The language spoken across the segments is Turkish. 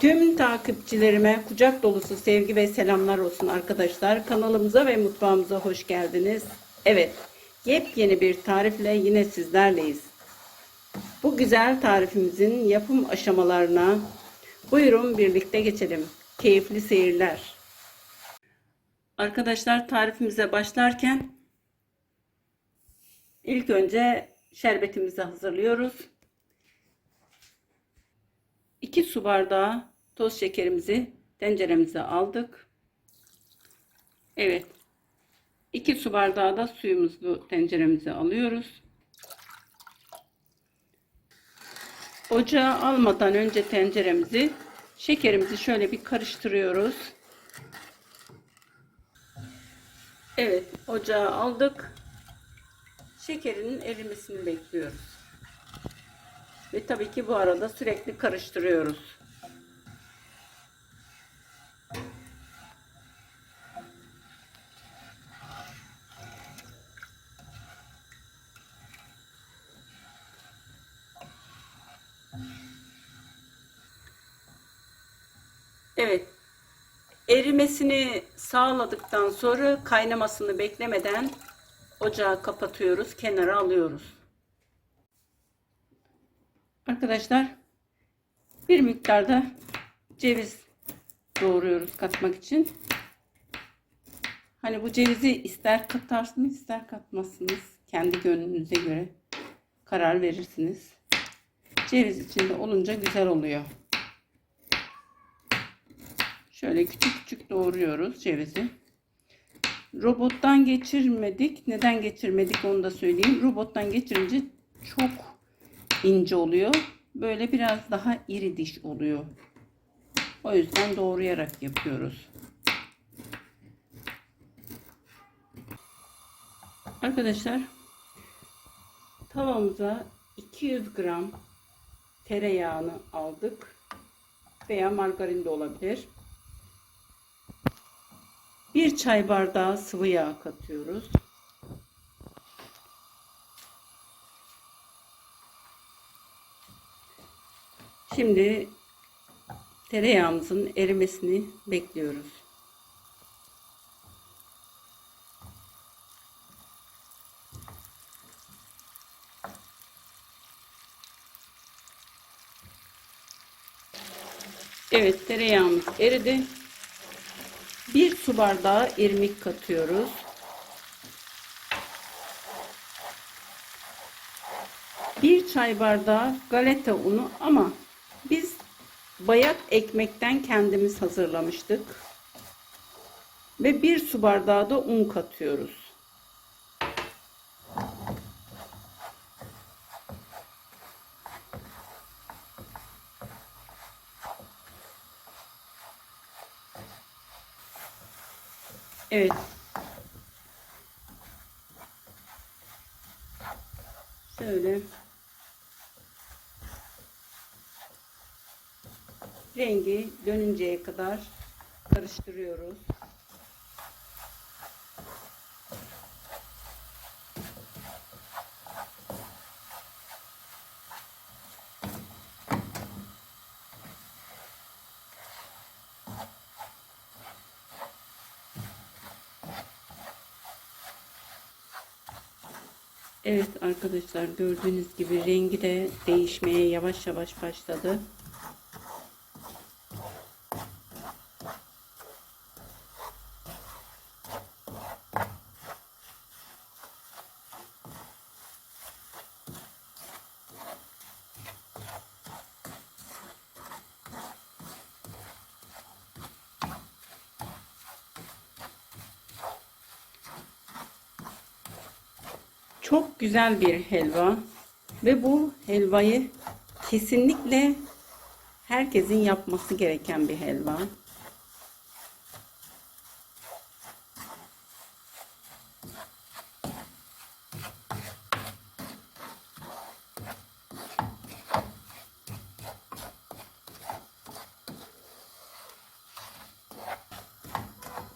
Tüm takipçilerime kucak dolusu sevgi ve selamlar olsun arkadaşlar. Kanalımıza ve mutfağımıza hoş geldiniz. Evet, yepyeni bir tarifle yine sizlerleyiz. Bu güzel tarifimizin yapım aşamalarına buyurun birlikte geçelim. Keyifli seyirler. Arkadaşlar tarifimize başlarken ilk önce şerbetimizi hazırlıyoruz. 2 su bardağı toz şekerimizi tenceremize aldık. Evet. 2 su bardağı da suyumuzu tenceremize alıyoruz. Ocağa almadan önce tenceremizi şekerimizi şöyle bir karıştırıyoruz. Evet, ocağa aldık. Şekerin erimesini bekliyoruz. Ve tabii ki bu arada sürekli karıştırıyoruz. Evet. Erimesini sağladıktan sonra kaynamasını beklemeden ocağı kapatıyoruz, kenara alıyoruz. Arkadaşlar bir miktarda ceviz doğruyoruz katmak için. Hani bu cevizi ister katarsınız ister katmazsınız. Kendi gönlünüze göre karar verirsiniz. Ceviz içinde olunca güzel oluyor. Şöyle küçük küçük doğruyoruz cevizi. Robottan geçirmedik. Neden geçirmedik onu da söyleyeyim. Robottan geçirince çok ince oluyor. Böyle biraz daha iri diş oluyor. O yüzden doğrayarak yapıyoruz. Arkadaşlar tavamıza 200 gram tereyağını aldık. Veya margarin de olabilir. Bir çay bardağı sıvı yağ katıyoruz. Şimdi tereyağımızın erimesini bekliyoruz. Evet tereyağımız eridi. Bir su bardağı irmik katıyoruz. Bir çay bardağı galeta unu ama bayat ekmekten kendimiz hazırlamıştık. Ve bir su bardağı da un katıyoruz. Evet. Şöyle. Rengi dönünceye kadar karıştırıyoruz. Evet arkadaşlar gördüğünüz gibi rengi de değişmeye yavaş yavaş başladı. Çok güzel bir helva ve bu helvayı kesinlikle herkesin yapması gereken bir helva.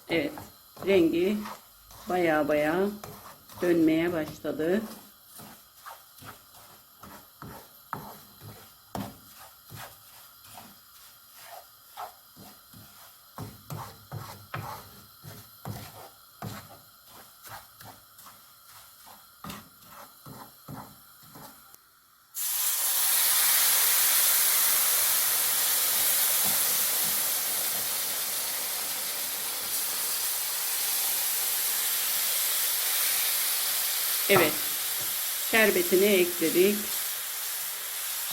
Evet, rengi baya baya dönmeye başladı. Evet. Şerbetini ekledik.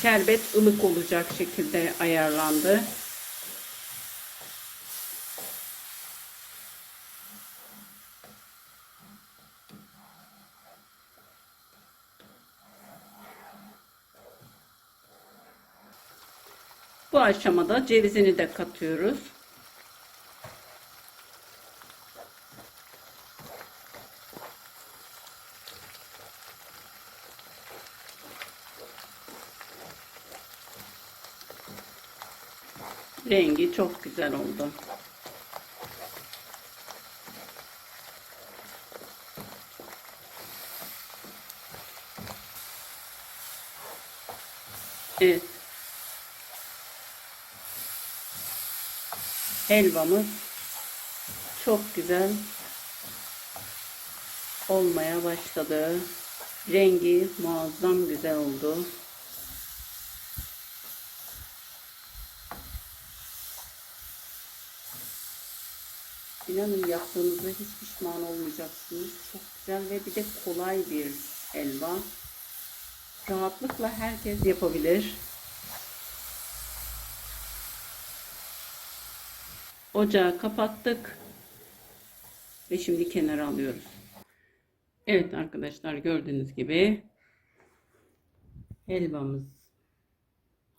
Şerbet ılık olacak şekilde ayarlandı. Bu aşamada cevizini de katıyoruz. Rengi çok güzel oldu. Evet. Helvamız çok güzel olmaya başladı. Rengi muazzam güzel oldu. İnanın yaptığınızda hiç pişman olmayacaksınız. Çok güzel ve bir de kolay bir helva. Rahatlıkla herkes yapabilir. Ocağı kapattık. Ve şimdi kenara alıyoruz. Evet arkadaşlar gördüğünüz gibi helvamız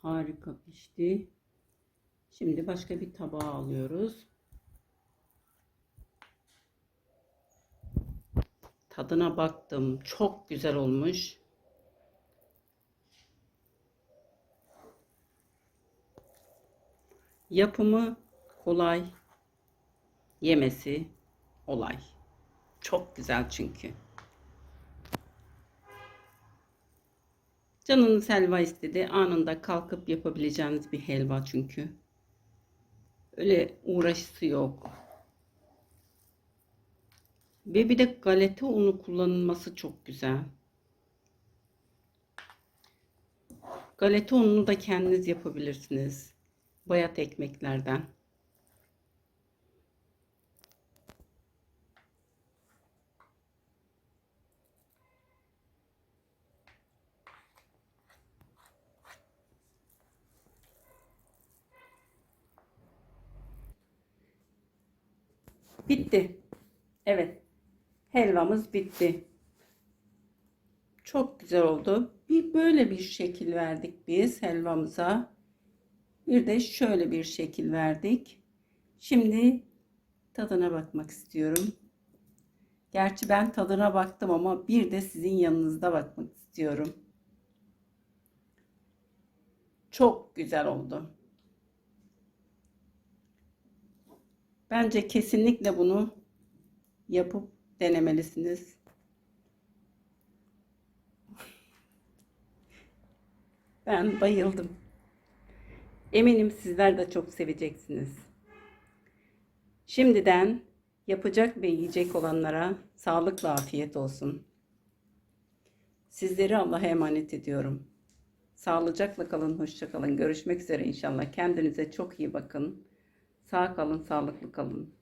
harika pişti. Şimdi başka bir tabağa alıyoruz. Tadına baktım. Çok güzel olmuş. Yapımı kolay. Yemesi olay. Çok güzel çünkü. Canınız helva istedi. Anında kalkıp yapabileceğiniz bir helva çünkü. Öyle uğraşısı yok. Ve bir de galeta unu kullanılması çok güzel. Galeta ununu da kendiniz yapabilirsiniz. Bayat ekmeklerden. Bitti. Evet. Helvamız bitti. Çok güzel oldu. Bir böyle bir şekil verdik biz helvamıza. Bir de şöyle bir şekil verdik. Şimdi tadına bakmak istiyorum. Gerçi ben tadına baktım ama bir de sizin yanınızda bakmak istiyorum. Çok güzel oldu. Bence kesinlikle bunu yapıp denemelisiniz. Ben bayıldım. Eminim sizler de çok seveceksiniz. Şimdiden yapacak ve yiyecek olanlara sağlıkla afiyet olsun. Sizleri Allah'a emanet ediyorum. Sağlıcakla kalın, hoşça kalın. Görüşmek üzere inşallah. Kendinize çok iyi bakın. Sağ kalın, sağlıklı kalın.